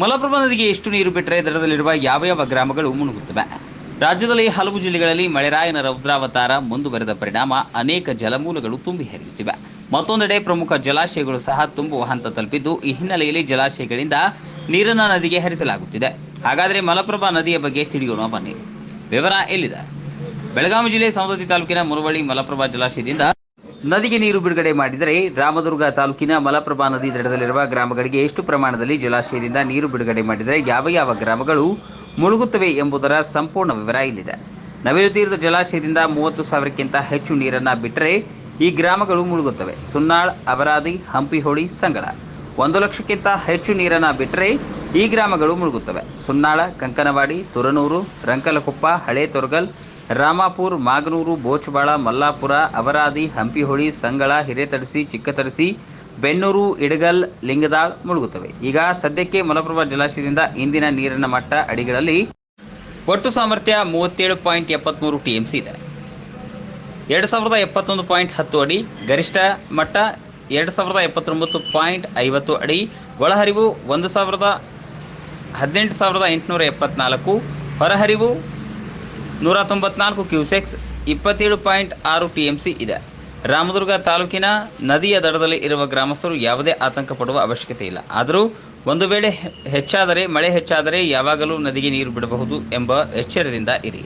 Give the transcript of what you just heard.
ಮಲಪ್ರಭಾ ನದಿಗೆ ಎಷ್ಟು ನೀರು ಬಿಟ್ಟರೆ ದಡದಲ್ಲಿರುವ ಯಾವ ಯಾವ ಗ್ರಾಮಗಳು ಮುಳುಗುತ್ತವೆ ರಾಜ್ಯದಲ್ಲಿ ಹಲವು ಜಿಲ್ಲೆಗಳಲ್ಲಿ ಮಳೆರಾಯನ ರೌದ್ರಾವತಾರ ಮುಂದುವರೆದ ಪರಿಣಾಮ ಅನೇಕ ಜಲಮೂಲಗಳು ತುಂಬಿ ಹರಿಯುತ್ತಿವೆ. ಮತ್ತೊಂದೆಡೆ ಪ್ರಮುಖ ಜಲಾಶಯಗಳು ಸಹ ತುಂಬುವ ಹಂತ ತಲುಪಿದ್ದು, ಈ ಹಿನ್ನೆಲೆಯಲ್ಲಿ ಜಲಾಶಯಗಳಿಂದ ನೀರನ್ನು ನದಿಗೆ ಹರಿಸಲಾಗುತ್ತಿದೆ. ಹಾಗಾದರೆ ಮಲಪ್ರಭಾ ನದಿಯ ಬಗ್ಗೆ ತಿಳಿಯೋಣ, ಬನ್ನಿ. ವಿವರ ಎಲ್ಲಿದೆ? ಬೆಳಗಾವಿ ಜಿಲ್ಲೆ ಸವದತ್ತಿ ತಾಲೂಕಿನ ಮುರವಳ್ಳಿ ಮಲಪ್ರಭಾ ಜಲಾಶಯದಿಂದ ನದಿಗೆ ನೀರು ಬಿಡುಗಡೆ ಮಾಡಿದರೆ ರಾಮದುರ್ಗ ತಾಲೂಕಿನ ಮಲಪ್ರಭಾ ನದಿ ದಡದಲ್ಲಿರುವ ಗ್ರಾಮಗಳಿಗೆ ಎಷ್ಟು ಪ್ರಮಾಣದಲ್ಲಿ ಜಲಾಶಯದಿಂದ ನೀರು ಬಿಡುಗಡೆ ಮಾಡಿದರೆ ಯಾವ ಯಾವ ಗ್ರಾಮಗಳು ಮುಳುಗುತ್ತವೆ ಎಂಬುದರ ಸಂಪೂರ್ಣ ವಿವರ ಇಲ್ಲಿದೆ. ನವಿಲು ತೀರದ ಜಲಾಶಯದಿಂದ ಮೂವತ್ತು ಸಾವಿರಕ್ಕಿಂತ ಹೆಚ್ಚು ನೀರನ್ನು ಬಿಟ್ಟರೆ ಈ ಗ್ರಾಮಗಳು ಮುಳುಗುತ್ತವೆ. ಸುನ್ನಾಳ್, ಅಬರಾದಿ, ಹಂಪಿಹೋಳಿ ಸಂಗಳ ಒಂದು ಲಕ್ಷಕ್ಕಿಂತ ಹೆಚ್ಚು ನೀರನ್ನು ಬಿಟ್ಟರೆ ಈ ಗ್ರಾಮಗಳು ಮುಳುಗುತ್ತವೆ. ಸುನ್ನಾಳ, ಕಂಕನವಾಡಿ, ತುರನೂರು, ರಂಕಲಕೊಪ್ಪ ಹಳೆ ತೊರಗಲ್ ರಾಮಾಪುರ್, ಮಾಗನೂರು ಬೋಚಬಾಳ ಮಲ್ಲಾಪುರ, ಅವರಾದಿ, ಹಂಪಿಹೊಳಿ, ಸಂಗಳ, ಹಿರೇತಡಿಸಿ, ಚಿಕ್ಕತಡಿಸಿ ಬೆನ್ನೂರು ಇಡಗಲ್, ಲಿಂಗದಾಳ್ ಮುಳುಗುತ್ತವೆ. ಈಗ ಸದ್ಯಕ್ಕೆ ಮಲಪ್ರಭಾ ಜಲಾಶಯದಿಂದ ಇಂದಿನ ನೀರಿನ ಮಟ್ಟ ಅಡಿಗಳಲ್ಲಿ ಒಟ್ಟು ಸಾಮರ್ಥ್ಯ ಮೂವತ್ತೇಳು ಪಾಯಿಂಟ್ ಎಪ್ಪತ್ತ್ಮೂರು ಟಿ ಎಂ ಸಿ ಇದೆ. ಎರಡು ಸಾವಿರದ ಎಪ್ಪತ್ತೊಂದು ಪಾಯಿಂಟ್ ಹತ್ತು ಅಡಿ, ಗರಿಷ್ಠ ಮಟ್ಟ ಎರಡು ಸಾವಿರದ ಎಪ್ಪತ್ತೊಂಬತ್ತು ಪಾಯಿಂಟ್ ಐವತ್ತು ಅಡಿ, ಒಳಹರಿವು ಒಂದು ಸಾವಿರದ ಹದಿನೆಂಟು ಸಾವಿರದ ಎಂಟುನೂರ ಎಪ್ಪತ್ನಾಲ್ಕು, ಹೊರಹರಿವು ನೂರ ತೊಂಬತ್ನಾಲ್ಕು ಕ್ಯೂಸೆಕ್ಸ್ ಇಪ್ಪತ್ತೇಳು ಪಾಯಿಂಟ್ ಆರು ಟಿ ಎಂ ಸಿ ಇದೆ. ರಾಮದುರ್ಗ ತಾಲೂಕಿನ ನದಿಯ ದಡದಲ್ಲಿ ಇರುವ ಗ್ರಾಮಸ್ಥರು ಯಾವುದೇ ಆತಂಕ ಪಡುವ ಅವಶ್ಯಕತೆ ಇಲ್ಲ. ಆದರೂ ಒಂದು ವೇಳೆ ಹೆಚ್ಚಾದರೆ, ಮಳೆ ಹೆಚ್ಚಾದರೆ ಯಾವಾಗಲೂ ನದಿಗೆ ನೀರು ಬಿಡಬಹುದು ಎಂಬ ಎಚ್ಚರದಿಂದ ಇರಿ.